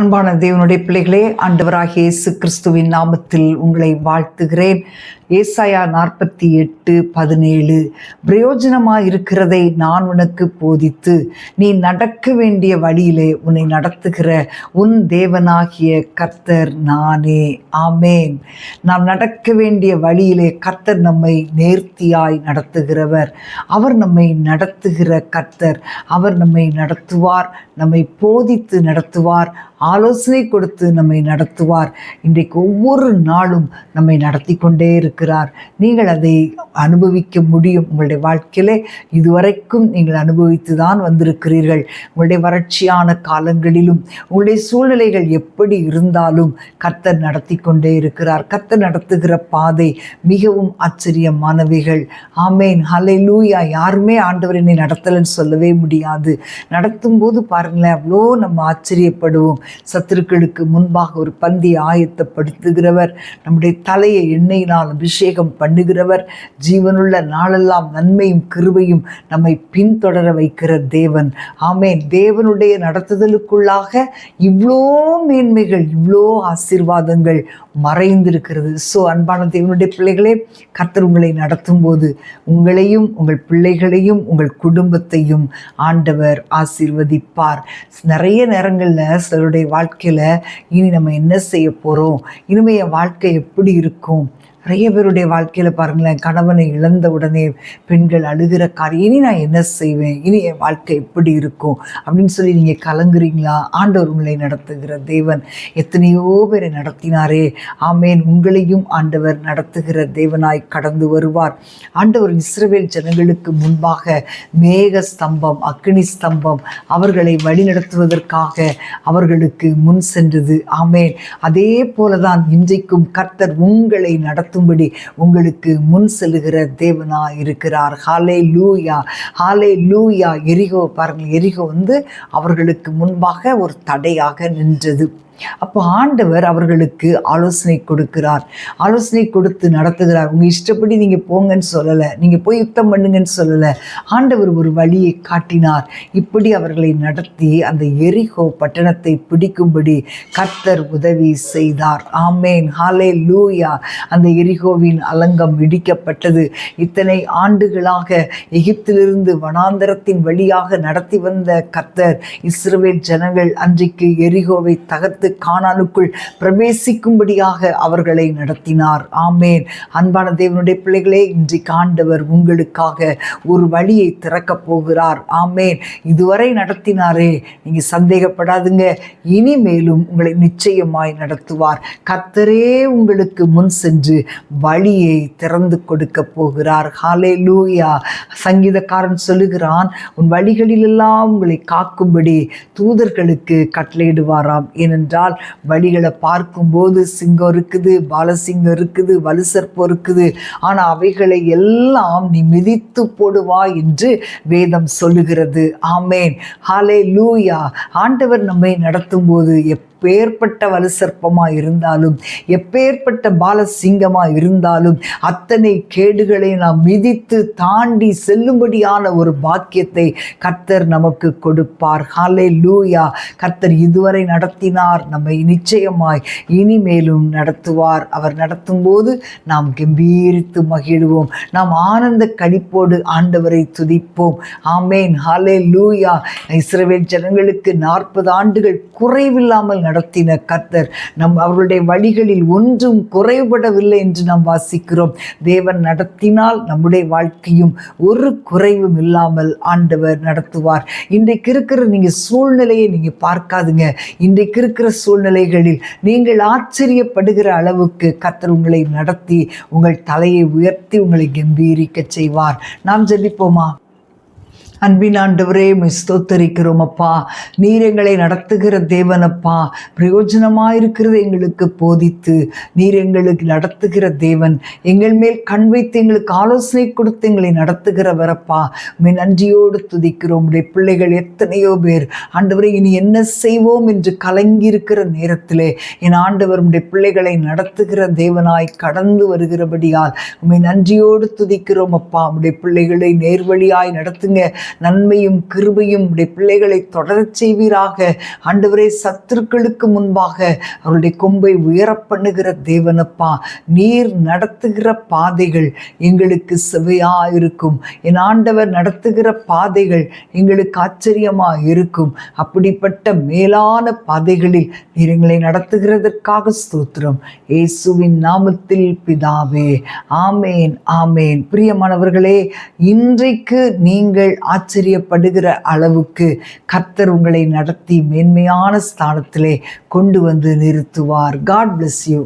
அன்பான தேவனுடைய பிள்ளைகளே ஆண்டவராகிய இயேசு கிறிஸ்துவின் நாமத்தில் உங்களை வாழ்த்துகிறேன். ஏசாயா நாற்பத்தி எட்டு பதினேழு பிரயோஜனமாக இருக்கிறதை நான் உனக்கு போதித்து நீ நடக்க வேண்டிய வழியிலே உன்னை நடத்துகிற உன் தேவனாகிய கர்த்தர் நானே. ஆமேன். நாம் நடக்க வேண்டிய வழியிலே கர்த்தர் நம்மை நேர்த்தியாய் நடத்துகிறவர். அவர் நம்மை நடத்துகிற கர்த்தர். அவர் நம்மை நடத்துவார் நம்மை போதித்து நடத்துவார் ஆலோசனை கொடுத்து நம்மை நடத்துவார். இன்றைக்கு ஒவ்வொரு நாளும் நம்மை நடத்தி கொண்டே இருக்கிறார். இருக்கிறார். நீங்கள் அதை அனுபவிக்க முடியும். உங்களுடைய வாழ்க்கையிலே இதுவரைக்கும் நீங்கள் அனுபவித்து தான் வந்திருக்கிறீர்கள். உங்களுடைய வறட்சியான காலங்களிலும் உங்களுடைய சூழ்நிலைகள் எப்படி இருந்தாலும் கர்த்தர் நடத்தி கொண்டே இருக்கிறார். கர்த்தர் நடத்துகிற பாதை மிகவும் ஆச்சரியமானவைகள். ஆமேன். ஹலை லூயா யாருமே ஆண்டவர் என்னை நடத்தலைன்னு சொல்லவே முடியாது. நடத்தும் போது பாருங்களேன் அவ்வளோ நம்ம ஆச்சரியப்படுவோம். சத்துருக்களுக்கு முன்பாக ஒரு பந்தி ஆயத்தப்படுத்துகிறவர் நம்முடைய தலையை எண்ணெயினால் அபிஷேகம் பண்ணுகிறவர். ஜீவனுள்ள நாளெல்லாம் நன்மையும் கிருபையும் நம்மை பின்தொடர வைக்கிற தேவன். ஆமே தேவனுடைய நடத்துதலுக்குள்ளாக இவ்வளோ மேன்மைகள் இவ்வளோ ஆசீர்வாதங்கள் மறைந்திருக்கிறது. ஸோ அன்பான தேவனுடைய பிள்ளைகளே கர்த்தர் உங்களை நடத்தும் போது உங்களையும் உங்கள் பிள்ளைகளையும் உங்கள் குடும்பத்தையும் ஆண்டவர் ஆசீர்வதிப்பார். நிறைய நேரங்களில் சிலருடைய வாழ்க்கையில் இனி நம்ம என்ன செய்ய போகிறோம் இனிமே என் வாழ்க்கை எப்படி இருக்கும்? நிறைய பேருடைய வாழ்க்கையில் பாருங்களேன் கணவனை இழந்த உடனே பெண்கள் அழுகிற காரியம் இனி நான் என்ன செய்வேன்? இனி என் வாழ்க்கை எப்படி இருக்கும்? அப்படின்னு சொல்லி நீங்கள் கலங்குறீங்களா? ஆண்டவர் உங்களை நடத்துகிற தேவன் எத்தனையோ பேரை நடத்தினாரே. ஆமேன். உங்களையும் ஆண்டவர் நடத்துகிற தேவனாய் கடந்து வருவார். ஆண்டவர் இஸ்ரவேல் ஜனங்களுக்கு முன்பாக மேக ஸ்தம்பம் அக்னி ஸ்தம்பம் அவர்களை வழிநடத்துவதற்காக அவர்களுக்கு முன் சென்றது. ஆமேன். அதே போலதான் இன்றைக்கும் கர்த்தர் உங்களை நடத்த நடத்தும்படி உங்களுக்கு முன் செல்லுகிற தேவனா இருக்கிறார். ஹாலே லூயா ஹாலே லூயா எரிகோ பாருங்கள் எரிகோ வந்து அவர்களுக்கு முன்பாக ஒரு தடையாக நின்றது. அப்போ ஆண்டவர் அவர்களுக்கு ஆலோசனை கொடுக்கிறார். ஆலோசனை கொடுத்து நடத்துகிறார். உங்கள் இஷ்டப்படி நீங்கள் போங்கன்னு சொல்லலை. நீங்கள் போய் யுத்தம் பண்ணுங்கன்னு சொல்லலை. ஆண்டவர் ஒரு வழியை காட்டினார். இப்படி அவர்களை நடத்தி அந்த எரிகோ பட்டணத்தை பிடிக்கும்படி கர்த்தர் உதவி செய்தார். ஆமேன். ஹாலே லூயா அந்த எரிகோவின் அலங்கம் இடிக்கப்பட்டது. இத்தனை ஆண்டுகளாக எகிப்திலிருந்து வனாந்தரத்தின் வழியாக நடத்தி வந்த கர்த்தர் இஸ்ரவேல் ஜனங்கள் அன்றைக்கு எரிகோவை தகர்த்து கானானுக்குள் பிரவேசிக்கும்படியாக அவர்களை நடத்தினார். ஆமேன். அன்பான தேவனுடைய பிள்ளைகளே இன்றைக்கு ஆண்டவர் உங்களுக்காக ஒரு வழியை திறக்கப் போகிறார். ஆமேன். இதுவரை நடத்தினாரே நீங்கள் சந்தேகப்படாதுங்க. இனிமேலும் உங்களை நிச்சயமாய் நடத்துவார். கர்த்தரே உங்களுக்கு முன் சென்று வழியை திறந்து கொடுக்க போகிறார். ஹாலே லூயா சங்கீதக்காரன் சொல்லுகிறான் உன் வழிகளிலெல்லாம் உங்களை காக்கும்படி தூதர்களுக்கு கட்டளையிடுவாராம். ஏனென்றால் வழிகளை பார்க்கும்போது சிங்கம் இருக்குது பாலசிங்கம் இருக்குது வலுசற்பம் இருக்குது. ஆனால் அவைகளை எல்லாம் நீ மிதித்து போடுவா என்று வேதம் சொல்லுகிறது. ஆமேன். ஹாலே லூயா ஆண்டவர் நம்மை நடத்தும்போது எப் எப்பேற்பட்ட வலுசற்பமாக இருந்தாலும் எப்பேற்பட்ட பாலசிங்கமாக இருந்தாலும் அத்தனை கேடுகளை நாம் மிதித்து தாண்டி செல்லும்படியான ஒரு பாக்கியத்தை கர்த்தர் நமக்கு கொடுப்பார். ஹாலே லூயா கர்த்தர் இதுவரை நடத்தினார். நம்மை நிச்சயமாய் இனிமேலும் நடத்துவார். அவர் நடத்தும்போது நாம் கம்பீரித்து மகிழ்வோம். நாம் ஆனந்த கழிப்போடு ஆண்டவரை துதிப்போம். ஆமேன். ஹாலே லூயா இஸ்ரவேல் ஜனங்களுக்கு நாற்பது ஆண்டுகள் குறைவில்லாமல் நடத்தின கர்த்தர் நம் அவர்களுடைய வழிகளில் ஒன்றும் குறைபடவில்லை என்று நாம் வாசிக்கிறோம். தேவன் நடத்தினால் நம்முடைய வாழ்க்கையும் ஒரு குறைவும் இல்லாமல் ஆண்டவர் நடத்துவார். இன்றைக்கு இருக்கிற நீங்கள் சூழ்நிலையை நீங்கள் பார்க்காதுங்க. இன்றைக்கு இருக்கிற சூழ்நிலைகளில் நீங்கள் ஆச்சரியப்படுகிற அளவுக்கு கர்த்தர் உங்களை நடத்தி உங்கள் தலையை உயர்த்தி உங்களை கம்பீரிக்க செய்வார். நாம் ஜெபிப்போமா? அன்பின் ஆண்டவரே ஸ்தோத்தரிக்கிறோம் அப்பா. நீர் எங்களை நடத்துகிற தேவனப்பா பிரயோஜனமாக இருக்கிறது எங்களுக்கு போதித்து நீர் எங்களுக்கு நடத்துகிற தேவன். எங்கள் மேல் கண் வைத்து எங்களுக்கு ஆலோசனை கொடுத்து எங்களை நடத்துகிறவரப்பா உண்மை நன்றியோடு துதிக்கிறோம். உடைய பிள்ளைகள் எத்தனையோ பேர். ஆண்டவரை இனி என்ன செய்வோம் என்று கலங்கி இருக்கிற நேரத்திலே என் ஆண்டவர் உடைய பிள்ளைகளை நடத்துகிற தேவனாய் கடந்து வருகிறபடியால் உண்மை நன்றியோடு துதிக்கிறோம் அப்பா. உடைய பிள்ளைகளை நேர்வழியாய் நடத்துங்க. நன்மையும் கிருபையும் உடைய பிள்ளைகளை தொடரச் செய்வீராக. ஆண்டவரே சத்துருக்களுக்கு முன்பாக அவருடைய கொம்பை உயர பண்ணுகிற தேவனப்பா நீர் நடத்துகிற பாதைகள் எங்களுக்கு செவையா இருக்கும் என் ஆண்டவர் நடத்துகிற பாதைகள் எங்களுக்கு ஆச்சரியமா இருக்கும் அப்படிப்பட்ட மேலான பாதைகளில் நீர் எங்களை நடத்துகிறதற்காக ஸ்தோத்திரம். இயேசுவின் நாமத்தில் பிதாவே ஆமேன் ஆமேன். பிரியமானவர்களே இன்றைக்கு நீங்கள் ஆச்சரியப்படுகிற அளவுக்கு கர்த்தர் உங்களை நடத்தி மேன்மையான ஸ்தானத்திலே கொண்டு வந்து நிறுத்துவார். God bless you